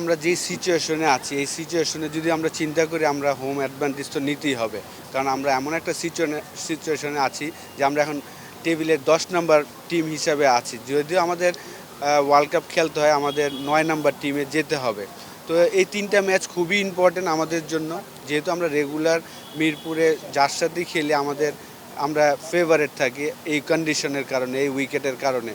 আমরা যেই সিচুয়েশনে আছি, এই সিচুয়েশনে যদি আমরা চিন্তা করি, আমরা হোম অ্যাডভান্টেজ তো নিতেই হবে। কারণ আমরা এমন একটা সিচুয়েশনে আছি যে আমরা এখন টেবিলের দশ নম্বর টিম হিসাবে আছি। যদিও আমাদের ওয়ার্ল্ড কাপ খেলতে হয়, আমাদের নয় নম্বর টিমে যেতে হবে। তো এই তিনটা ম্যাচ খুবই ইম্পর্টেন্ট আমাদের জন্য। যেহেতু আমরা রেগুলার মিরপুরে যার সাথেই খেলি আমাদের, আমরা ফেভারেট থাকি এই কন্ডিশনের কারণে, এই উইকেটের কারণে।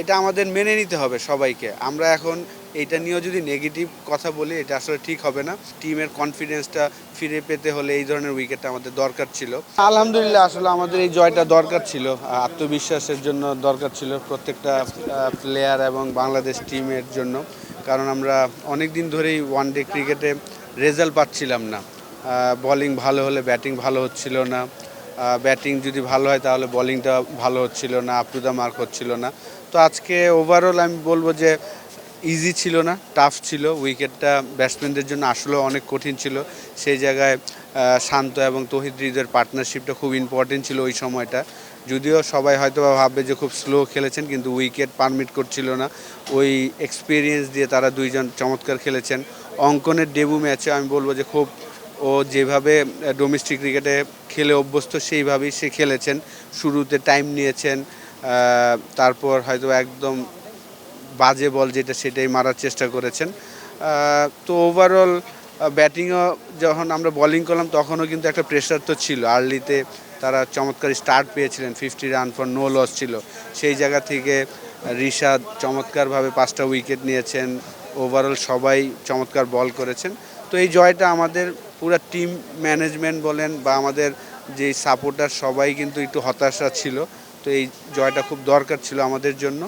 এটা আমাদের মেনে নিতে হবে সবাইকে। আমরা এখন এটা নিয়েও যদি নেগেটিভ কথা বলি, এটা আসলে ঠিক হবে না। টিমের কনফিডেন্সটা ফিরে পেতে হলে এই ধরনের উইকেটটা আমাদের দরকার ছিল। আলহামদুলিল্লাহ, আসলে আমাদের এই জয়টা দরকার ছিল। আত্মবিশ্বাসের জন্য দরকার ছিল প্রত্যেকটা প্লেয়ার এবং বাংলাদেশ টিমের জন্য। কারণ আমরা অনেক দিন ধরেই ওয়ান ডে ক্রিকেটে রেজাল্ট পাচ্ছিলাম না। বলিং ভালো হলে ব্যাটিং ভালো হচ্ছিল না। ব্যাটিং যদি ভালো হয়, তাহলে বলিংটা ভালো হচ্ছিল না আপ টু দ্য মার্ক হচ্ছিল না। তো আজকে ওভারঅল আমি বলব যে ইজি ছিল না টাফ ছিল। উইকেটটা ব্যাটসম্যানদের জন্য আসলেও অনেক কঠিন ছিল। সেই জায়গায় শান্ত এবং তহিদ পার্টনারশিপটা খুব ইম্পর্টেন্ট ছিল ওই সময়টা। যদিও সবাই হয়তো ভাববে যে খুব স্লো খেলেছেন, কিন্তু উইকেট পারমিট করছিল না। ওই এক্সপিরিয়েন্স দিয়ে তারা দুইজন চমৎকার খেলেছেন। অঙ্কনের ডেবু ম্যাচে আমি বলব যে খুব, ও যেভাবে ডোমেস্টিক ক্রিকেটে খেলে অভ্যস্ত, সেইভাবেই সে খেলেছেন। শুরুতে টাইম নিয়েছেন তারপর হয়তো একদম বাজে বল যেটা সেটাই মারার চেষ্টা করেছেন। তো ওভারঅল ব্যাটিংও যখন আমরা বোলিং করলাম, তখনও কিন্তু একটা প্রেশার তো ছিল। আর্লিতে তারা চমৎকার স্টার্ট পেয়েছিলেন fifty run for no loss ছিল। সেই জায়গা থেকে রিশাদ চমৎকারভাবে পাঁচটা উইকেট নিয়েছেন। ওভারঅল সবাই চমৎকার বল করেছেন। তো এই জয়টা আমাদের পুরো টিম ম্যানেজমেন্ট বলেন বা আমাদের যে সাপোর্টার সবাই কিন্তু একটু হতাশা ছিল। তো এই জয়টা খুব দরকার ছিল আমাদের জন্য।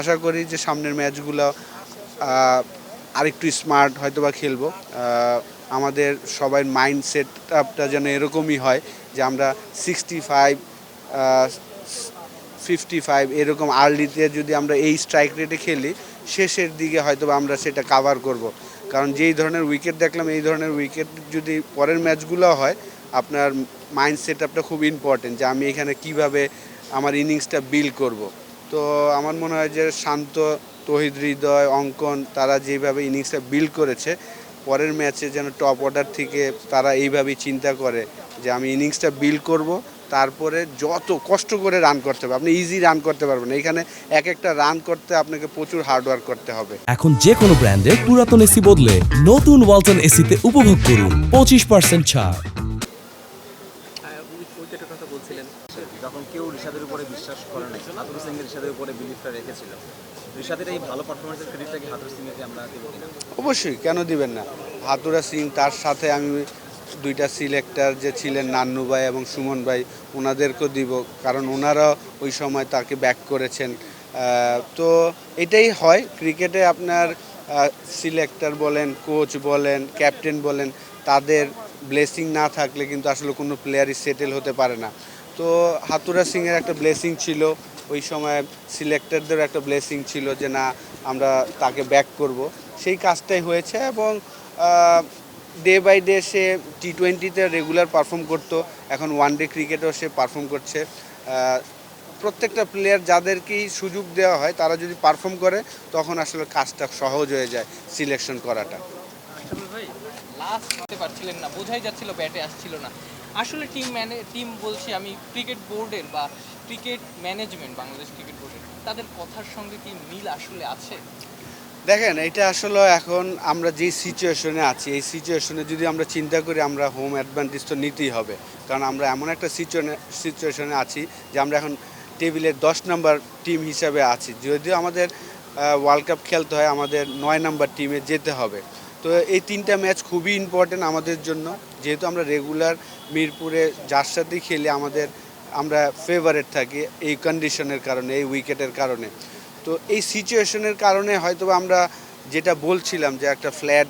আশা করি যে সামনের ম্যাচগুলো আরেকটু স্মার্ট হয়তো বা খেলব আমাদের সবাই মাইন্ড সেট আপটা যেন এরকমই হয় যে আমরা সিক্সটি ফাইভ ফিফটি ফাইভ এরকম আর্লিতে যদি আমরা এই স্ট্রাইক রেটে খেলি, শেষের দিকে হয়তো আমরা সেটা কাভার করব। কারণ যেই ধরনের উইকেট দেখলাম, এই ধরনের উইকেট যদি পরের ম্যাচগুলো হয়, আপনার মাইন্ড সেট আপটা খুব ইম্পর্টেন্ট যে আমি এখানে কীভাবে আমার ইনিংসটা বিল্ড করব। তো আমার মনে হয় যে শান্ত, তহিদ হৃদয়, অঙ্কন, তারা যেভাবে ইনিংসটা বিল্ড করেছে, পরের ম্যাচে যেন টপ অর্ডার থেকে তারা এইভাবেই চিন্তা করে যে আমি ইনিংসটা বিল্ড করব, তারপরে যত কষ্ট করে রান করতে হবে, আপনি ইজি রান করতে পারবেন এখানে এক একটা রান করতে আপনাকে প্রচুর হার্ডওয়ার্ক করতে হবে। এখন যে কোনো ব্র্যান্ডের পুরাতন এসি বদলে নতুন ওয়ালটন এসিতে উপভোগ করুন, পঁচিশ পার্সেন্ট ছাড় উইকেটের কথা বলছিলেন যখন কেউ ঋষাদের উপরে বিশ্বাস করে উপরে বিলিফটা রেখেছিল। এই ভালো আমরা কিনা? অবশ্যই, কেন দিবেন না? হাতুরা সিং তার সাথে আমি দুইটা সিলেক্টর যে ছিলেন নান্নু ভাই এবং সুমন ভাই, ওনাদেরকেও দিব, কারণ ওনারা ওই সময় তাকে ব্যাক করেছেন। তো এটাই হয় ক্রিকেটে আপনার সিলেক্টর বলেন কোচ বলেন ক্যাপ্টেন বলেন, তাদের ব্লেসিং না থাকলে কিন্তু আসলে কোনো প্লেয়ারই সেটেল হতে পারে না। তো হাতুরা সিংয়ের একটা ব্লেসিং ছিল ওই সময় সিলেক্টরদের একটা ব্লেসিং ছিল যে না, আমরা তাকে ব্যাক করব। সেই কাজটাই হয়েছে এবং ডে বাই ডে সে টি টোয়েন্টিতে রেগুলার পারফর্ম করতো। এখন ওয়ান ডে ক্রিকেটেও সে পারফর্ম করছে। প্রত্যেকটা প্লেয়ার যাদেরকেই সুযোগ দেওয়া হয়, তারা যদি পারফর্ম করে, তখন আসলে কাজটা সহজ হয়ে যায় সিলেকশন করাটা। লাস্ট করতে পারছিলেন না। বোঝাই যাচ্ছিল ব্যাটে আসছিল না। আসলে টিম ম্যানে টিম বলছি আমি ক্রিকেট বোর্ডের বা ক্রিকেট ম্যানেজমেন্ট বাংলাদেশ ক্রিকেট বোর্ডের তাদের কথার সঙ্গে কি মিল আসলে আছে? দেখেন, এটা আসলে এখন আমরা যেই সিচুয়েশনে আছি, এই সিচুয়েশনে যদি আমরা চিন্তা করি, আমরা হোম অ্যাডভান্টেজ তো নিতেই হবে। কারণ আমরা এমন একটা সিচুয়েশনে আছি যে আমরা এখন টেবিলের দশ নম্বর টিম হিসাবে আছি। যদিও আমাদের ওয়ার্ল্ড কাপ খেলতে হয়, আমাদের নয় নম্বর টিমে যেতে হবে। তো এই তিনটা ম্যাচ খুবই ইম্পর্টেন্ট আমাদের জন্য। যেহেতু আমরা রেগুলার মিরপুরে যার সাথেই খেলি আমাদের, আমরা ফেভারেট থাকি এই কন্ডিশনের কারণে, এই উইকেটের কারণে। তো এই সিচুয়েশনের কারণে হয়তো আমরা যেটা বলছিলাম যে একটা ফ্ল্যাট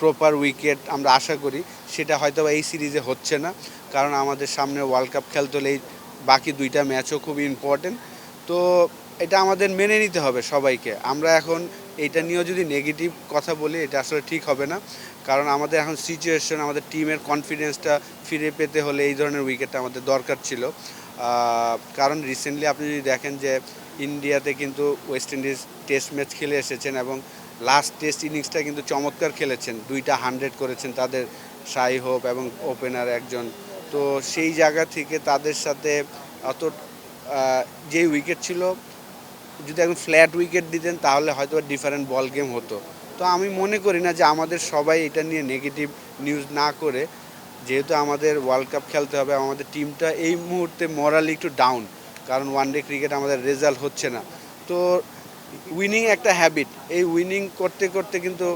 প্রপার উইকেট আমরা আশা করি, সেটা হয়তো এই সিরিজে হচ্ছে না। কারণ আমাদের সামনে ওয়ার্ল্ড কাপ খেলতে হলে এই বাকি দুইটা ম্যাচও খুব ইম্পর্টেন্ট তো এটা আমাদের মেনে নিতে হবে সবাইকে। আমরা এখন এটা নিয়েও যদি নেগেটিভ কথা বলি, এটা আসলে ঠিক হবে না। কারণ আমাদের এখন সিচুয়েশন আমাদের টিমের কনফিডেন্সটা ফিরে পেতে হলে এই ধরনের উইকেটটা আমাদের দরকার ছিল। কারণ রিসেন্টলি আপনি যদি দেখেন যে ইন্ডিয়াতে কিন্তু ওয়েস্ট ইন্ডিজ টেস্ট ম্যাচ খেলে এসেছেন এবং লাস্ট টেস্ট ইনিংসটা কিন্তু চমৎকার খেলেছেন। দুইটা হান্ড্রেড করেছেন তাদের সাই হোপ এবং ওপেনার একজন। তো সেই জায়গা থেকে তাদের সাথে অত যে উইকেট ছিল, যদি একদম ফ্ল্যাট উইকেট দিতেন তাহলে হয়তো ডিফারেন্ট বল গেম হতো। তো আমি মনে করি না যে আমাদের সবাই এটা নিয়ে নেগেটিভ নিউজ না করে, যেহেতু আমাদের ওয়ার্ল্ড কাপ খেলতে হবে, আমাদের টিমটা এই মুহূর্তে মরালি একটু ডাউন কারণ ওয়ান ডে ক্রিকেট আমাদের রেজাল্ট হচ্ছে না। তো উইনিং একটা হ্যাবিট এই উইনিং করতে করতে কিন্তু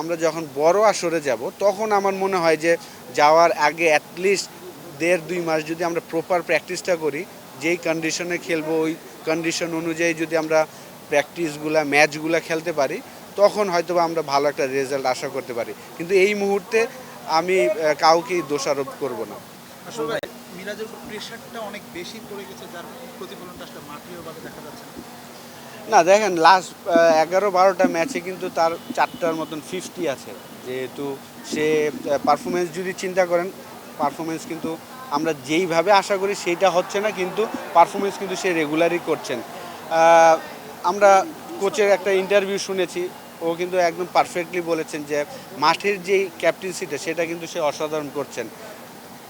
আমরা যখন বড় আসরে যাব, তখন আমার মনে হয় যে যাওয়ার আগে অ্যাটলিস্ট দেড়, দুই মাস যদি আমরা প্রপার প্র্যাকটিসটা করি, যেই কন্ডিশনে খেলব, ওই কন্ডিশন অনুযায়ী যদি আমরা প্র্যাকটিসগুলা ম্যাচগুলা খেলতে পারি তখন হয়তো বা আমরা ভালো একটা রেজাল্ট আশা করতে পারি। কিন্তু এই মুহূর্তে আমি আহ, কাউকেই দোষারোপ করব না। আসলে মিরাজের প্রেশারটা অনেক বেশি পড়ে গেছে যার প্রতিফলনটা আসলে মাঠীয়ভাবে দেখা যাচ্ছে না। না দেখেন লাস্ট এগারো বারোটা ম্যাচে কিন্তু তার চারটার মতন ফিফটি আছে। যেহেতু সে পারফরমেন্স যদি চিন্তা করেন পারফরমেন্স কিন্তু আমরা যেইভাবে আশা করি সেইটা হচ্ছে না কিন্তু পারফরমেন্স কিন্তু সে রেগুলারই করছেন। আমরা কোচের একটা ইন্টারভিউ শুনেছি। ও কিন্তু একদম পারফেক্টলি বলেছেন যে, মাঠের যেই ক্যাপ্টেন্সিটা সেটা কিন্তু সে অসাধারণ করছেন।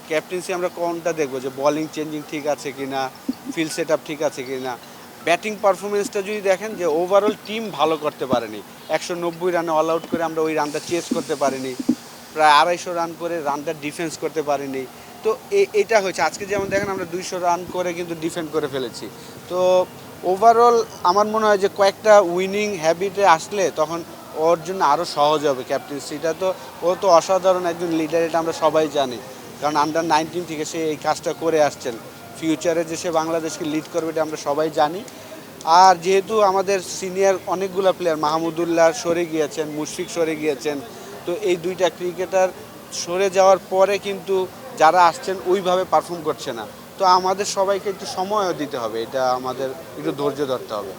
ক্যাপ্টেন্সি আমরা কোনটা দেখব? যে বলিং চেঞ্জিং ঠিক আছে কি না ফিল্ড সেট ঠিক আছে কি না ব্যাটিং পারফরমেন্সটা যদি দেখেন যে ওভারঅল টিম ভালো করতে পারেনি। একশো নব্বই রানে অল আউট করে আমরা ওই রানটা চেস করতে পারিনি। প্রায় আড়াইশো রান করে রানটা ডিফেন্স করতে পারিনি। তো এটা হয়েছে। আজকে যেমন দেখেন আমরা দুইশো রান করে কিন্তু ডিফেন্ড করে ফেলেছি। তো ওভারঅল আমার মনে হয় যে কয়েকটা উইনিং হ্যাবিটে আসলে তখন ওর জন্য আরও সহজ হবে ক্যাপ্টেন্সিটা তো, ও তো অসাধারণ একজন লিডার এটা আমরা সবাই জানি। কারণ আন্ডার নাইনটিন থেকে সে এই কাজটা করে আসছেন। ফিউচারে যে সে বাংলাদেশকে লিড করবে, এটা আমরা সবাই জানি। আর যেহেতু আমাদের সিনিয়র অনেকগুলো প্লেয়ার মাহমুদুল্লাহ সরে গিয়েছেন, মুশফিক সরে গিয়েছেন, তো এই দুইটা ক্রিকেটার সরে যাওয়ার পরে কিন্তু যারা আসছেন ওইভাবে পারফর্ম করছে না। তো আমাদের সবাইকে একটু সময়ও দিতে হবে। এটা আমাদের একটু ধৈর্য ধরতে হবে।